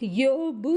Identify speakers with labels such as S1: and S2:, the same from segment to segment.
S1: யோபு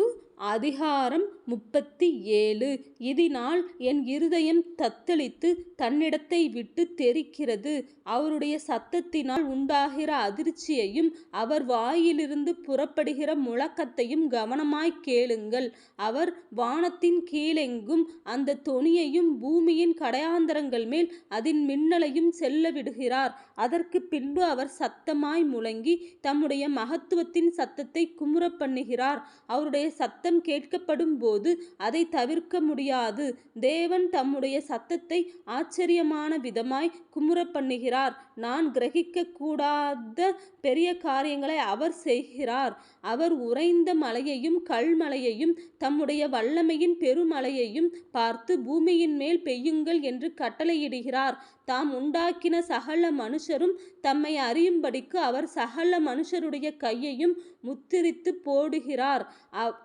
S1: அதிகாரம் முப்பத்தி ஏழு. இதனால் என் இருதயம் தத்தளித்து தன்னிடத்தை விட்டு தெறிக்கிறது அவருடைய சத்தத்தினால் உண்டாகிற அதிர்ச்சியையும் அவர் வாயிலிருந்து புறப்படுகிற முழக்கத்தையும் கவனமாய் கேளுங்கள். அவர் வானத்தின் கீழெங்கும் அந்த தொனியையும் பூமியின் கடையாந்தரங்கள் மேல் அதன் மின்னலையும் செல்ல விடுகிறார் அதற்கு பின்பு அவர் சத்தமாய் முழங்கி தம்முடைய மகத்துவத்தின் சத்தத்தை குமுற பண்ணுகிறார். அவருடைய சத்தம் கேட்கப்படும் போது அதை தவிர்க்க முடியாது. தேவன் தம்முடைய சத்தத்தை ஆச்சரியமான விதமாய் குமுற பண்ணுகிறார் நான் கிரகிக்க கூடாத பெரிய காரியங்களை அவர் செய்கிறார். அவர் உறைந்த மலையையும் கல்மலையையும் தம்முடைய வல்லமையின் பெருமலையையும் பார்த்து பூமியின் மேல் பெய்யுங்கள் என்று கட்டளையிடுகிறார். தாம் உண்டாக்கின சகல மனுஷரும் தம்மை அறியும்படிக்கு அவர் சகல மனுஷருடைய கையையும் முத்திரித்து போடுகிறார்.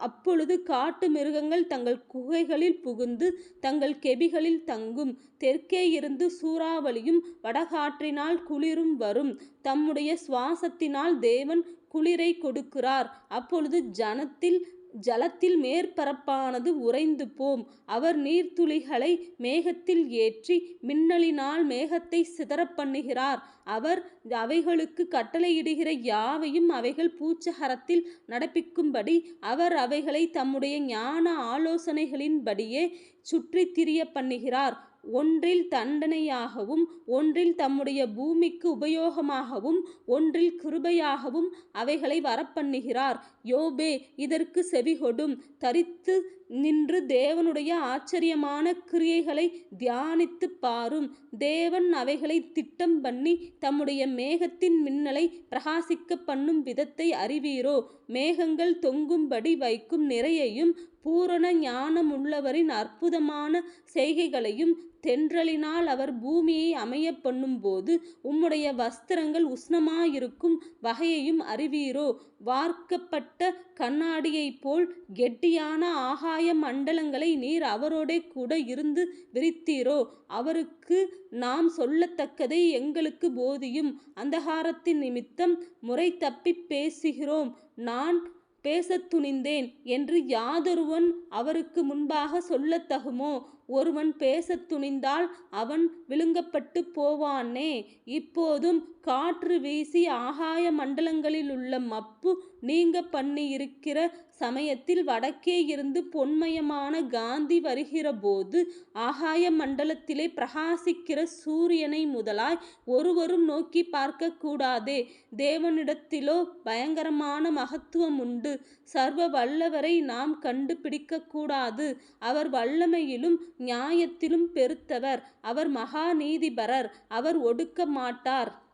S1: அப்பொழுது அப்பொழுது காட்டு மிருகங்கள் தங்கள் குகைகளில் புகுந்து தங்கள் கெபிகளில் தங்கும். தெற்கே இருந்து சூறாவளியும் வடகாற்றினால் குளிரும் வரும். தம்முடைய சுவாசத்தினால் தேவன் குளிரை கொடுக்கிறார். அப்பொழுது ஜனத்தில் ஜலத்தில் மேற்பரப்பானது உறைந்து போம் அவர் நீர்த்துளிகளை மேகத்தில் ஏற்றி மின்னலினால் மேகத்தை சிதறப் பண்ணுகிறார். அவர் அவைகளுக்கு கட்டளையிடுகிற யாவையும் அவைகள் பூச்சகரத்தில் நடப்பிக்கும்படி அவர் அவைகளை தம்முடைய ஞான ஆலோசனைகளின்படியே சுற்றித் திரிய பண்ணுகிறார். ஒன்றில் தண்டனையாகவும் ஒன்றில் தம்முடைய பூமிக்கு உபயோகமாகவும் ஒன்றில் கிருபையாகவும் அவைகளை வரப்பண்ணுகிறார். யோபே இதற்கு செவிகொடும். தரித்து நின்று தேவனுடைய ஆச்சரியமான கிரியைகளை தியானித்து பாரும். தேவன் அவைகளை திட்டம் பண்ணி தம்முடைய மேகத்தின் மின்னலை பிரகாசிக்க பண்ணும் விதத்தை அறிவீரோ? மேகங்கள் தொங்கும்படி வைக்கும் நிறையையும் பூரண ஞானமுள்ளவரின் அற்புதமான செய்கைகளையும் தென்றலினால் அவர் பூமியை அமைய பண்ணும்போது உம்முடைய வஸ்திரங்கள் உஷ்ணமாயிருக்கும் வகையையும் அறிவீரோ? வார்க்கப்பட்ட கண்ணாடியைப் போல் கெட்டியான ஆகாய மண்டலங்களை நீர் அவரோடே கூட இருந்து விரித்தீரோ? அவருக்கு நாம் சொல்லத்தக்கதை எங்களுக்கு போதியும். அந்தகாரத்தின் நிமித்தம் முறை தப்பிப் பேசுகிறோம். நான் பேசத் துணிந்தேன் என்று யாதொருவன் அவருக்கு முன்பாக சொல்லத்தகுமோ? ஒருவன் பேசத் துணிந்தால் அவன் விழுங்கப்பட்டு போவானே. இப்போதும் காற்று வீசி ஆகாய மண்டலங்களிலுள்ள மப்பு நீங்க பண்ணியிருக்கிற சமயத்தில் வடக்கே இருந்து பொன்மயமான காந்தி வருகிறபோது ஆகாய மண்டலத்திலே பிரகாசிக்கிற சூரியனை முதலாய் ஒருவரும் நோக்கி பார்க்க கூடாதே. தேவனிடத்திலோ பயங்கரமான மகத்துவம் உண்டு. சர்வ வல்லவரை நாம் கண்டுபிடிக்க கூடாது. அவர் வல்லமையிலும் நியாயத்திலும் பெருத்தவர். அவர் மகா நீதிபரர் அவர் ஒடுக்க மாட்டார்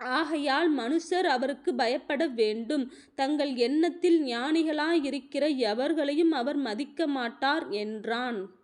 S1: ஆகையால் மனுஷர் அவருக்கு பயப்பட வேண்டும். தங்கள் எண்ணத்தில் ஞானிகளாயிருக்கிற எவர்களையும் அவர் மதிக்க மாட்டார் என்றான்.